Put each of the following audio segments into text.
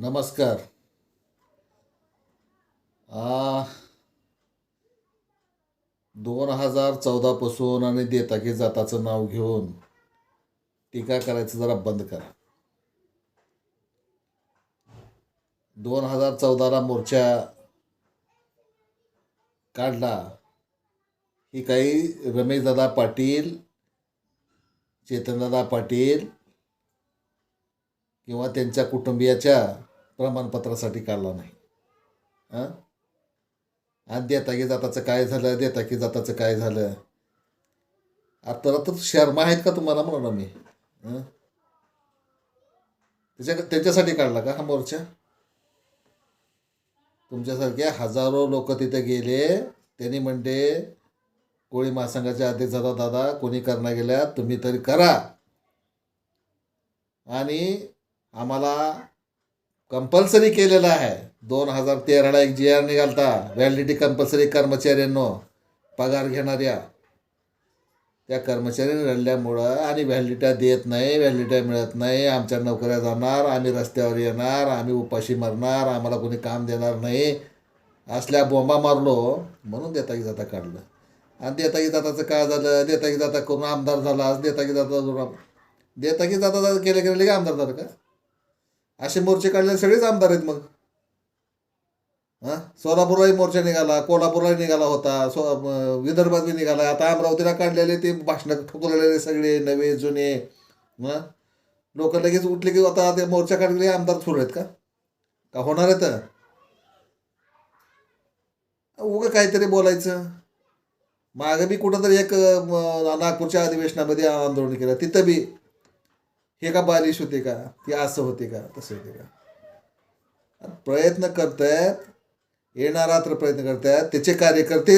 नमस्कार. दोन हजार चौदापासून आणि देताकी जाताचं नाव घेऊन टीका करायचं जरा बंद करा. दोन हजार चौदाला मोर्चा काढला. ही काही रमेशदादा पाटील चेतनदादा पाटील किंवा त्यांच्या कुटुंबियाच्या प्रमाणपत्रासाठी काढला नाही. हां? आणि देता की जाताचं काय झालं देता की जाताचं काय झालं? आता तर शर्मा आहेत का तुम्हाला म्हणा मी त्याच्या त्याच्यासाठी काढला का हा मोर्चा? तुमच्यासारखे हजारो लोक तिथे गेले त्यांनी म्हणते कोळी महासंघाचे अध्यक्ष दादा दादा कोणी करणार गेल्या तुम्ही तरी करा. आणि आम्हाला कंपल्सरी केलेलं आहे. दोन हजार तेराला एक जी आर निघालता. व्हॅलिडिटी कंपल्सरी कर्मचाऱ्यांनो पगार घेणाऱ्या. त्या कर्मचाऱ्यांनी रडल्यामुळं आणि व्हॅलिडिट्या देत नाही व्हॅलिडिट्या मिळत नाही. आमच्या नोकऱ्या जाणार आम्ही रस्त्यावर येणार आम्ही उपाशी मरणार आम्हाला कोणी काम देणार नाही. असल्या बोंबा मारलो म्हणून देता की जाता काढलं. आणि देता की जाताचं काय झालं? देता की जाता करून आमदार झाला. देता की जाता करून देता की जाता जाता केले गेले का आमदार झालं का? असे मोर्चे काढलेले सगळेच आमदार आहेत मग. हां? सोलापूरलाही मोर्चा निघाला कोल्हापूरलाही निघाला होता सो विदर्भात बी निघाला. आता अमरावतीला काढलेले ते भाषणं ठोकलेले सगळे नवे जुने. हां? लोक लगेच उठले की आता ते मोर्चा काढलेले आमदार थोडे आहेत का? का होणार आहेत? उगं काहीतरी बोलायचं. मागं बी कुठंतरी एक नागपूरच्या अधिवेशनामध्ये आंदोलन केलं. तिथं बी हे का बालिश होते का? ते असं होते का? तसं होते का? प्रयत्न करतायत येणारा तर प्रयत्न करतायत त्याचे कार्यकर्ते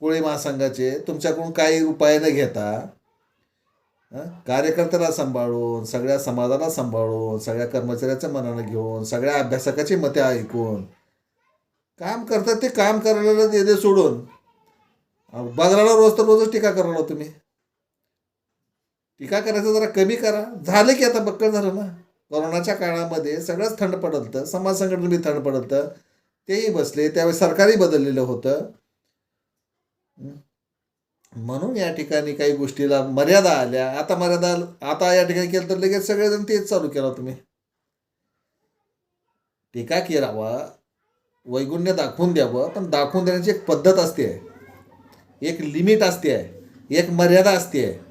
कोळी महासंघाचे तुमच्याकडून काही उपाय न घेता कार्यकर्त्याला सांभाळून सगळ्या समाजाला सांभाळून सगळ्या कर्मचाऱ्याचं मनानं घेऊन सगळ्या अभ्यासकाची मते ऐकून काम करतात ते काम करायला दे दे सोडून बघायला रोज तर रोजच टीका करणार तुम्ही. टीका करायचं जरा कमी करा. झालं की आता बक्कळ झालं ना? कोरोनाच्या काळामध्ये सगळंच थंड पडलतं समाज संघटना बी थंड पडलतं. तेही बसले त्यावेळी सरकारही बदललेलं होतं. म्हणून या ठिकाणी काही गोष्टीला मर्यादा आल्या. आता मर्यादा आता या ठिकाणी केलं तर लगेच सगळेजण तेच चालू केलं तुम्ही. टीका करावा वैगुण्य दाखवून द्यावं पण दाखवून देण्याची एक पद्धत असते. एक लिमिट असते. एक मर्यादा असते. आहे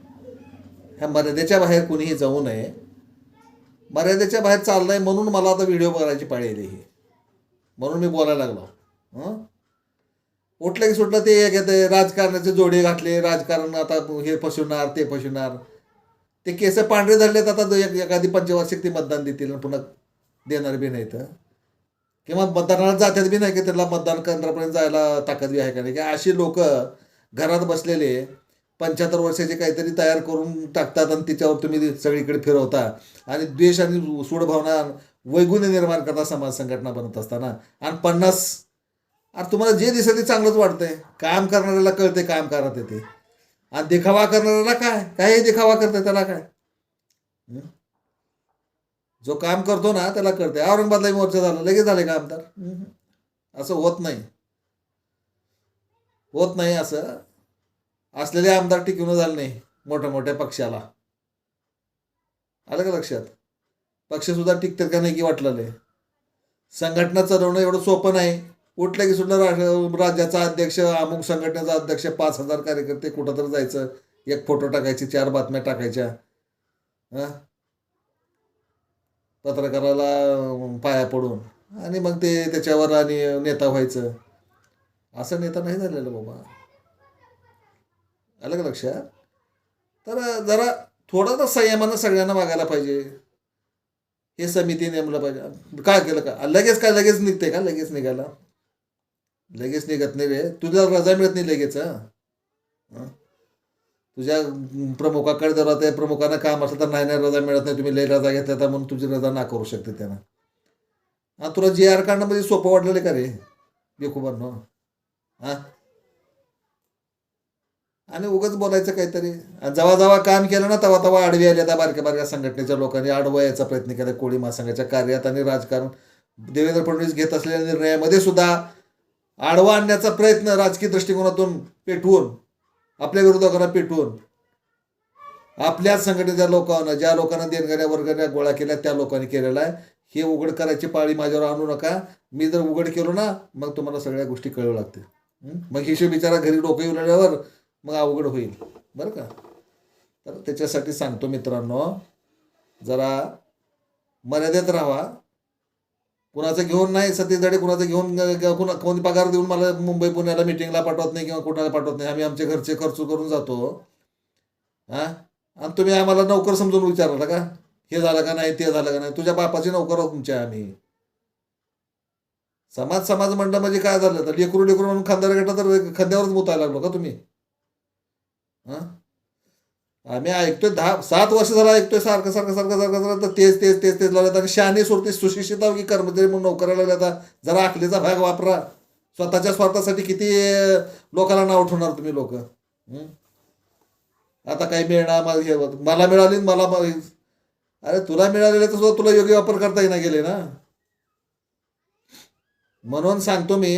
ह्या मर्यादेच्या बाहेर कुणीही जाऊ नये. मर्यादेच्या बाहेर चाललं आहे म्हणून मला आता व्हिडिओ बघायची पाळी आली ही. म्हणून मी बोलायला लागलो. हं? उठलं की सुटलं ते एक येते राजकारणाचे जोडे घातले राजकारण आता हे फसवणार ते फसवणार. ते केस पांढरे धरलेत आता एक एखादी पंचवार्षिक ते मतदान देतील आणि पुन्हा देणार बी नाही तर किंवा मतदानाला जातात बी नाही की त्याला मतदान केंद्रापर्यंत जायला ताकद बी आहे का नाही? की अशी लोक घरात बसलेले पंच्याहत्तर वर्षाचे काहीतरी तयार करून टाकतात आणि त्याच्यावर तुम्ही सगळीकडे फिरवता. आणि द्वेष आणि सूडभावना वैगुण्य निर्माण करता समाज संघटना बनत असताना. आणि पन्नास अरे तुम्हाला जे दिसतं ते चांगलंच वाटतंय. काम करणाऱ्याला कळते काम करत येते. आणि देखावा करणाऱ्याला काय? काही देखावा करते त्याला काय? जो काम करतो ना त्याला कळते औरंगाबादलाही मोर्चा झाला लगेच झाले का आमदार असं होत नाही. होत नाही असं. असलेले आमदार टिकून झाले नाही मोठ्या मोठ्या पक्षाला. आलं का लक्षात? पक्ष सुद्धा टिकतात का नाही की वाटलेले संघटना चालवणं एवढं सोपं नाही. उठलं की सुद्धा राज्याचा अध्यक्ष अमुक संघटनेचा अध्यक्ष पाच हजार कार्यकर्ते कुठं तर जायचं. एक फोटो टाकायचे चार बातम्या टाकायच्या. हं? पत्रकाराला पाया पडून. आणि मग ते त्याच्यावर आणि नेता व्हायचं. असं नेता नाही झालेलं बाबा. आलं का लक्षात तर जरा थोडं तर संयमानं सगळ्यांना वागायला पाहिजे. हे समिती नेमलं पाहिजे. काय केलं का? लगेच काय? लगेच निघते का? लगेच निघायला. लगेच निघत नाही रे. तुझ्या रजा मिळत नाही लगेच तुझ्या प्रमुखाकडे जर ते प्रमुखांना काम असलं तर नाही नाही रजा मिळत नाही. तुम्ही लई रजा घेतल्या तर म्हणून तुझी रजा ना करू शकते त्यांना. हा तुला जी आर काढणं म्हणजे सोपं वाटलेलं का रे? बेखुबांनो. हां? आणि उगाच बोलायचं काहीतरी. जेव्हा जेव्हा काम केलं ना तेव्हा तेव्हा आडवी आली. आता बारक्या बारक्या संघटनेच्या लोकांनी आडवा यायचा प्रयत्न केला. कोळी महासंघाच्या कार्यात आणि राजकारण. देवेंद्र फडणवीस घेत असलेल्या निर्णयामध्ये सुद्धा आडवा आणण्याचा प्रयत्न राजकीय दृष्टिकोनातून पेटवून आपल्या विरोधकांना पेटवून आपल्याच संघटनेच्या लोकांना ज्या लोकांना देणगाऱ्या वर्गाऱ्या गोळा केल्या त्या लोकांनी केलेला आहे. हे उघड करायची पाळी माझ्यावर आणू नका. मी जर उघड केलो ना मग तुम्हाला सगळ्या गोष्टी कळू लागतील. मग हिशोब बिचारा घरी डोकं येऊन मग अवघड होईल. बरं का? तर त्याच्यासाठी सांगतो मित्रांनो जरा मर्यादेत राहा. कुणाचं घेऊन नाही सतीजडे कुणाचं घेऊन कुणा कोणी पगार देऊन मला मुंबई पुण्याला मिटिंगला पाठवत नाही किंवा कुणाला पाठवत नाही. आम्ही आमचे घरचे खर्च करून जातो. हां? आणि तुम्ही आम्हाला नोकर समजून विचारला का? हे झालं का नाही ते झालं का नाही? तुझ्या बापाचे नोकर आहोत तुमच्या आम्ही. समाज समाज म्हणलं म्हणजे काय झालं? तर लेकरू लेकरू म्हणून खांद्यावर घेतलं तर खांद्यावरच मुतायला लागलो का तुम्ही? हां? आम्ही ऐकतोय दहा सात वर्ष झालं ऐकतोय सारखं सारखं सारखं सारखं सारखं. तर तेच तेच तेच तेच लावल्यात आणि शहाणे सुरते सुशिक्षित की कर्मचारी म्हणून नोकऱ्याला लागले आता? जरा आखलीचा भाग वापरा. स्वतःच्या स्वार्थासाठी किती लोकांना नाव ठेवणार तुम्ही लोक? आता काही मिळणार मला हे मला मिळाली मला अरे तुला मिळालेले तर सुद्धा तुला योग्य वापर करता येईना गेले ना? म्हणून सांगतो मी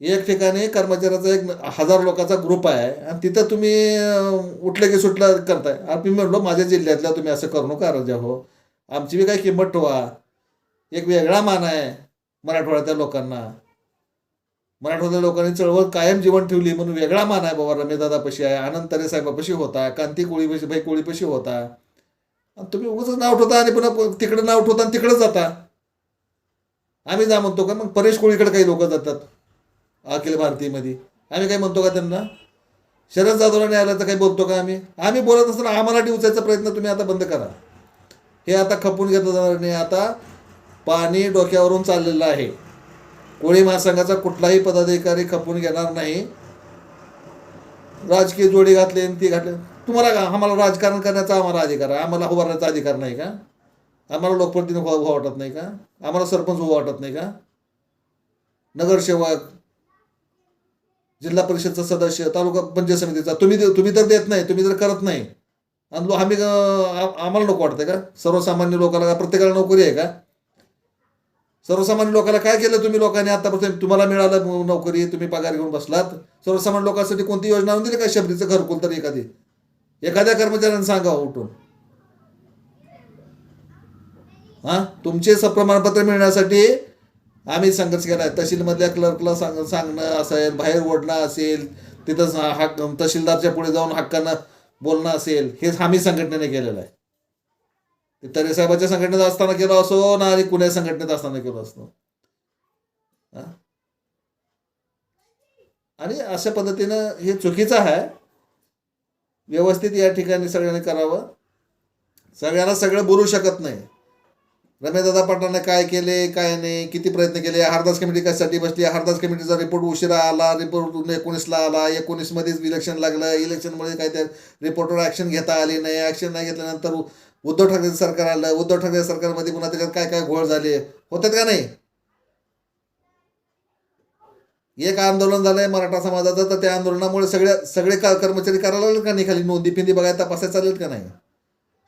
एक ठिकाणी कर्मचाऱ्याचा एक हजार लोकांचा ग्रुप आहे आणि तिथं तुम्ही उठलं की सुटलं करताय. आम्ही म्हणलो माझ्या जिल्ह्यातल्या तुम्ही असं करू नका राजा हो. आमची बी काही किंमत ठेवा. एक वेगळा मान आहे मराठवाड्यातल्या लोकांना. मराठवाड्यातल्या लोकांनी चळवळ कायम जीवन ठेवली म्हणून वेगळा मान आहे बाबा रमेदादापाशी आहे आनंद तरे साहेबापाशी होता कांती कोळीपाशी भाई कोळीपाशी होता. आणि तुम्ही उगाच नाव ठेवता आणि पुन्हा तिकडं नाव ठेवता आणि तिकडं जाता. आम्ही जा म्हणतो का मग परेश कोळीकडे काही लोक जातात. अखिल भारतीयमध्ये आम्ही काय म्हणतो का त्यांना? शरद जाधवला नाही आलं तर काही बोलतो का आम्ही? आम्ही बोलत असताना आम्हाला डिवचायचा प्रयत्न तुम्ही आता बंद करा. हे आता खपून घेतलं जाणार नाही. आता पाणी डोक्यावरून चाललेलं आहे. कोळी महासंघाचा कुठलाही पदाधिकारी खपून घेणार नाही. राजकीय जोडी घातले आणि ती घातले. तुम्हाला का? आम्हाला राजकारण करण्याचा आम्हाला अधिकार आहे. आम्हाला उभारण्याचा अधिकार नाही का? आम्हाला लोकप्रतिनिधी व्हावं व्हावं वाटत नाही का? आम्हाला सरपंच व्हावं वाटत नाही का? नगरसेवक जिल्हा परिषदचा सदस्य तालुका पंचायत समितीचा तुम्ही तुम्ही तर देत नाही तुम्ही तर करत नाही. आणि लो- आम्ही आम्हाला नको वाटतं का? सर्वसामान्य लोकांना प्रत्येकाला नोकरी आहे का? सर्वसामान्य लोकांना काय केलं तुम्ही लोकांनी आतापर्यंत? तुम्हाला मिळालं नोकरी तुम्ही पगार घेऊन बसलात. सर्वसामान्य लोकांसाठी कोणती योजना आणून दिली का? शबरीचं घरकुल तर एखादी. एखाद्या कर्मचाऱ्यांना सांगा हो उठून. हा? तुमचे सप्रमाणपत्र मिळण्यासाठी आम्ही संघर्ष केला. आहे तहसीलमधल्या क्लर्कला सांग सांगणं असेल बाहेर ओढणं असेल तिथं हक्क तहसीलदारच्या पुढे जाऊन हक्कानं बोलणं असेल हेच आम्ही संघटनेने केलेलं आहे. ते तरेसाहेबाच्या संघटनेत असताना केलं असो ना आणि कुण्या संघटनेत असताना केलं असतो. आणि अशा पद्धतीनं हे चुकीचं आहे. व्यवस्थित या ठिकाणी सगळ्यांनी करावं. सगळ्यांना सगळं बोलू शकत नाही. रमेशदादा पाटलांना काय केले काय नाही किती प्रयत्न केले? हरदास कमिटी कशासाठी बसली? हरदास कमिटीचा रिपोर्ट उशिरा आला रिपोर्ट एकोणीसला आला. एकोणीसमध्येच इलेक्शन लागलं. इलेक्शनमध्ये काय त्या रिपोर्टवर ॲक्शन घेता आली नाही. ॲक्शन नाही घेतल्यानंतर उद्धव ठाकरे सरकार आलं. उद्धव ठाकरे सरकारमध्ये पुन्हा त्याच्यात काय काय घोळ झाले? होतात का नाही? एक आंदोलन झालंय मराठा समाजाचं तर त्या आंदोलनामुळे सगळ्या सगळे का कर्मचारी करायला लागले का नाही? खाली नोंदी फिंदी बघायला तपासायला चालेल का नाही?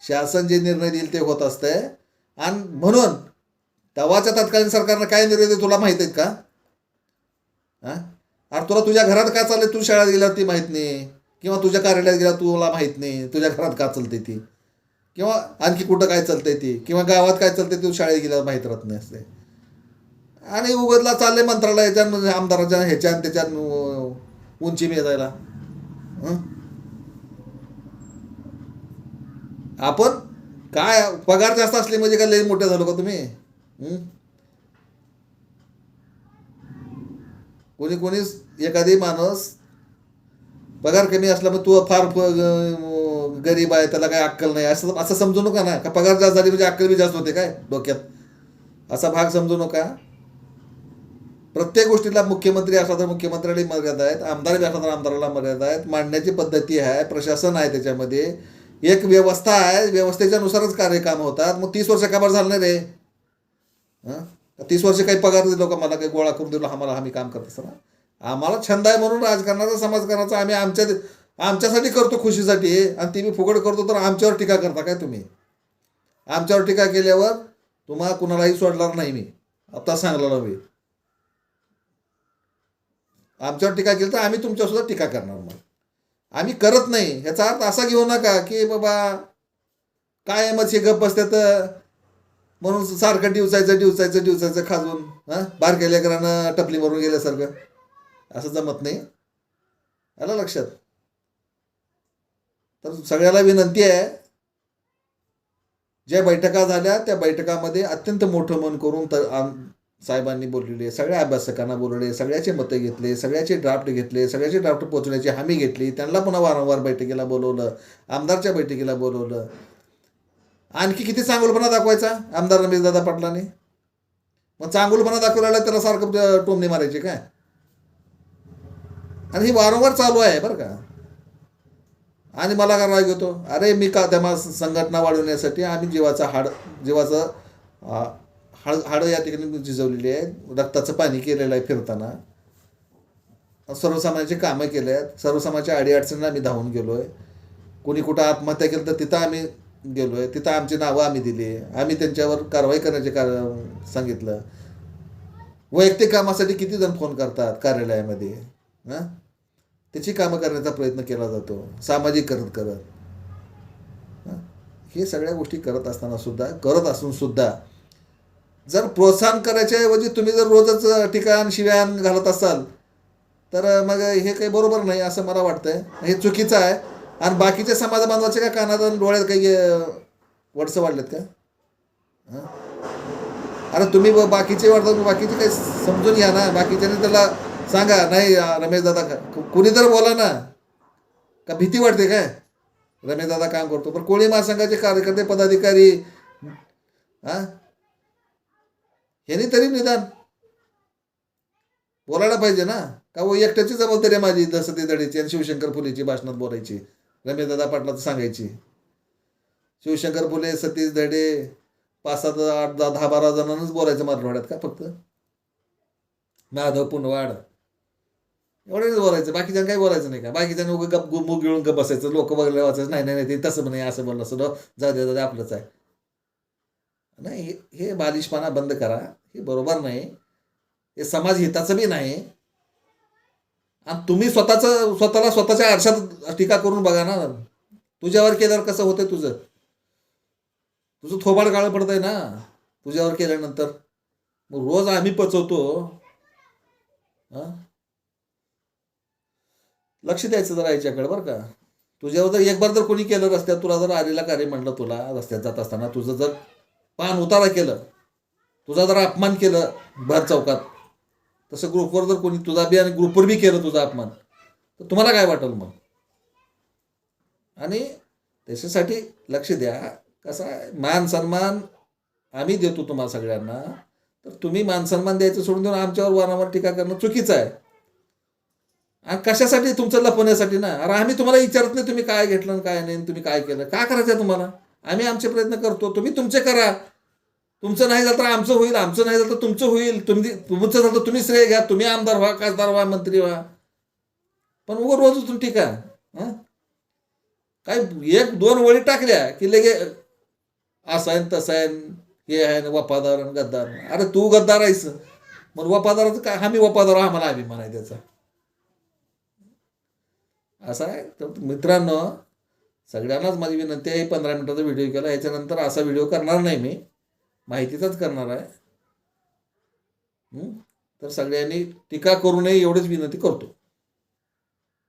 शासन जे निर्णय देईल ते होत असतंय. आणि म्हणून तेव्हाच्या तत्कालीन सरकारनं काय निर्णय दिले तुला माहीत आहेत का? हा? अरे तुला तुझ्या घरात का चाललंय तू शाळेत गेल्यावर ती माहीत नाही. किंवा तुझ्या कार्यालयात गेला तुला माहीत नाही. तुझ्या घरात का चालते ती? किंवा आणखी कुठं काय चालतंय ती? किंवा गावात काय चालतंय तू? शाळेत गेल्यावर माहीत राहत नाही असते आणि उगतला चाललंय मंत्रालयाच्या आमदाराच्या ह्याच्या त्याच्या उंची मिळायला आपण काय पगार जास्त असले म्हणजे काय लई मोठे झालो का तुम्ही? कोणी कोणीच एखादी माणूस पगार कमी असला मग तू फार गरीब आहे त्याला काय अक्कल नाही. असं असं समजू नका ना. का पगार जास्त झाली म्हणजे अक्कल बी जास्त होते काय डोक्यात? असा भाग समजू नका. प्रत्येक गोष्टीला मुख्यमंत्री असला तर मुख्यमंत्र्याला मर्यादा आहेत. आमदार बी असला तर आमदाराला मर्यादा आहेत. मांडण्याची पद्धती आहे. प्रशासन आहे त्याच्यामध्ये. एक व्यवस्था आहे व्यवस्थेच्यानुसारच कार्य कार्यकाम होतात. मग तीस वर्ष कामावर झालं नाही रे? हां? तीस वर्ष काही पगार दिलो का मला काही गोळा करून दिलो आम्हाला आम्ही काम करत असताना. आम्हाला छंद आहे म्हणून राजकारणाचा समाजकारणाचा आम्ही आमच्या आमच्यासाठी करतो खुशीसाठी. आणि ती मी फुकट करतो तर आमच्यावर टीका करता काय तुम्ही? आमच्यावर टीका केल्यावर तुम्हाला कुणालाही सोडणार नाही मी. आता सांगलेलो मी. आमच्यावर टीका केली तर आम्ही तुमच्यासुद्धा टीका करणार मग. आम्ही करत नाही. ह्याचा अर्थ असा घेऊ नका की बाबा कायमच हे गप्प असतात म्हणून सारखं डिवचायचं डिवचायचं डिवचायचं खाजून हां? बारक्या लेकरानं टपली मारून गेल्यासारखं. असं जमत नाही. आलं लक्षात? तर सगळ्याला विनंती आहे ज्या बैठका झाल्या त्या बैठकामध्ये अत्यंत मोठं मन करून तर आम साहेबांनी बोललेले सगळ्या अभ्यासकांना बोलवले सगळ्याचे मतं घेतले सगळ्याचे ड्राफ्ट घेतले सगळ्याचे ड्राफ्ट पोचवण्याची हमी घेतली त्यांना पुन्हा वारंवार बैठकीला बोलवलं आमदारच्या बैठकीला बोलवलं. आणखी किती चांगुलपणा दाखवायचा आमदार रमेशदादा पाटलाने? मग चांगुलपणा दाखवला त्याला सारखं टोमणे मारायची काय? आणि ही वारंवार चालू आहे बरं का. आणि मला का राग येतो? अरे मी का त्या संघटना वाढवण्यासाठी आम्ही जीवाचा हाड जीवाचं हाड हाडं या ठिकाणी झिजवलेली आहे रक्ताचं पाणी केलेलं आहे फिरताना. सर्वसामान्याचे कामं केली आहेत. सर्वसामान्याच्या अडीअडचणींना आम्ही धावून गेलो आहे कोणी कुठं आत्महत्या केली तर तिथं आम्ही गेलो आहे तिथं आमची नावं आम्ही दिली. आम्ही त्यांच्यावर कारवाई करण्याचे कार सांगितलं. वैयक्तिक कामासाठी किती जण फोन करतात कार्यालयामध्ये? हां? त्याची कामं करण्याचा प्रयत्न केला जातो. सामाजिक करत करत. हे सगळ्या गोष्टी करत असताना सुद्धा करत असून सुद्धा जर प्रोत्साहन करायच्या ऐवजी तुम्ही जर रोजच ठिकाण शिव्यान घालत असाल तर मग हे काही बरोबर नाही असं मला वाटतंय. हे चुकीचं आहे. आणि बाकीच्या समाज बांधवाचे काय कानात आणि डोळ्यात काही वडसं वाढलेत का? अरे तुम्ही ब- बाकीचे वाढतात बाकीचे काही समजून घ्या ना. बाकीच्याने त्याला सांगा नाही रमेश दादा कुणी तर बोला ना. का भीती वाटते काय? रमेश दादा काम करतो. पण कोळी महासंघाचे कार्यकर्ते पदाधिकारी हां ह्यांनी तरी निदान बोलायला पाहिजे ना. का वो एकट्याची जबाबदारी आहे माझी जसं ती दडीची आणि शिवशंकर फुलेची भाषणात बोलायची. रमेश दादा पाटला सांगायची. शिवशंकर फुले सतीश धडे पाच सात आठ दहा दहा बारा जणांनाच बोलायचं मराठवाड्यात का फक्त? माधव पुनवाड एवढंच बोलायचं. बाकीच्या काही बोलायचं नाही का? बाकीच्या उगं गप गु- मुग गिळून गप बसायचं. लोक बघायला वाचायचं नाही नाही नाही ते तसं नाही असं बोललं असं जाऊ दे जाऊ दे आपलंच आहे. नाही हे- बालिशपणा बंद करा. हे बरोबर नाही. हे समाज हिताचं बी नाही. आणि तुम्ही स्वतःचं स्वतःला स्वतःच्या आरशात टीका करून बघा ना. तुझ्यावर केल्यावर कसं होतंय तुझं? तुझं थोबाड काळं पडतंय ना तुझ्यावर केल्यानंतर. मग रोज आम्ही पचवतो. हा? लक्ष द्यायचं जरा याच्याकडे बरं का. तुझ्यावर जर एक बार जर कोणी केलं रस्त्यात तुला जर आलेला कार्य म्हणलं तुला रस्त्यात जात असताना तुझं जर पान उतारा केलं तुझा जर अपमान केलं भर चौकात तसं ग्रुपवर जर कोणी तुझा बी आणि ग्रुपवर बी केलं तुझा अपमान तर तुम्हाला काय वाटेल मग? आणि त्याच्यासाठी लक्ष द्या. कसं आहे? मान सन्मान आम्ही देतो तुम्हाला सगळ्यांना. तर तुम्ही मान सन्मान द्यायचं सोडून देऊन आमच्यावर वारंवार टीका करणं चुकीचं आहे. आणि कशासाठी? तुमचं लपवण्यासाठी ना. अरे आम्ही तुम्हाला विचारत नाही तुम्ही काय घेतलं आणि काय नाही तुम्ही काय केलं. का करायचं आहे तुम्हाला? आम्ही आमचे प्रयत्न करतो. तुम्ही तुमचे करा. तुमचं नाही झालं तर आमचं होईल. आमचं नाही झालं तर तुमचं होईल. तुम्ही तुमचं झालं तर तुम्ही श्रेय घ्या. तुम्ही आमदार व्हा खासदार व्हा मंत्री व्हा. पण उगं रोज उठून ठीक आहे काय एक दोन वळी टाकल्या की लगे असं आहे तसं आहे हे आहे न वफादार आणि गद्दार. अरे तू गद्दार आहेस. मग वफादाराचं काय? आम्ही वफादार आम्हाला अभिमान आहे त्याचा. असं आहे. तर मित्रांनो सगळ्यांनाच माझी विनंती आहे पंधरा मिनिटाचा व्हिडिओ केला याच्यानंतर असा व्हिडिओ करणार नाही मी. माहितीचाच करणार आहे. तर सगळ्यांनी टीका करू नये एवढीच विनंती करतो.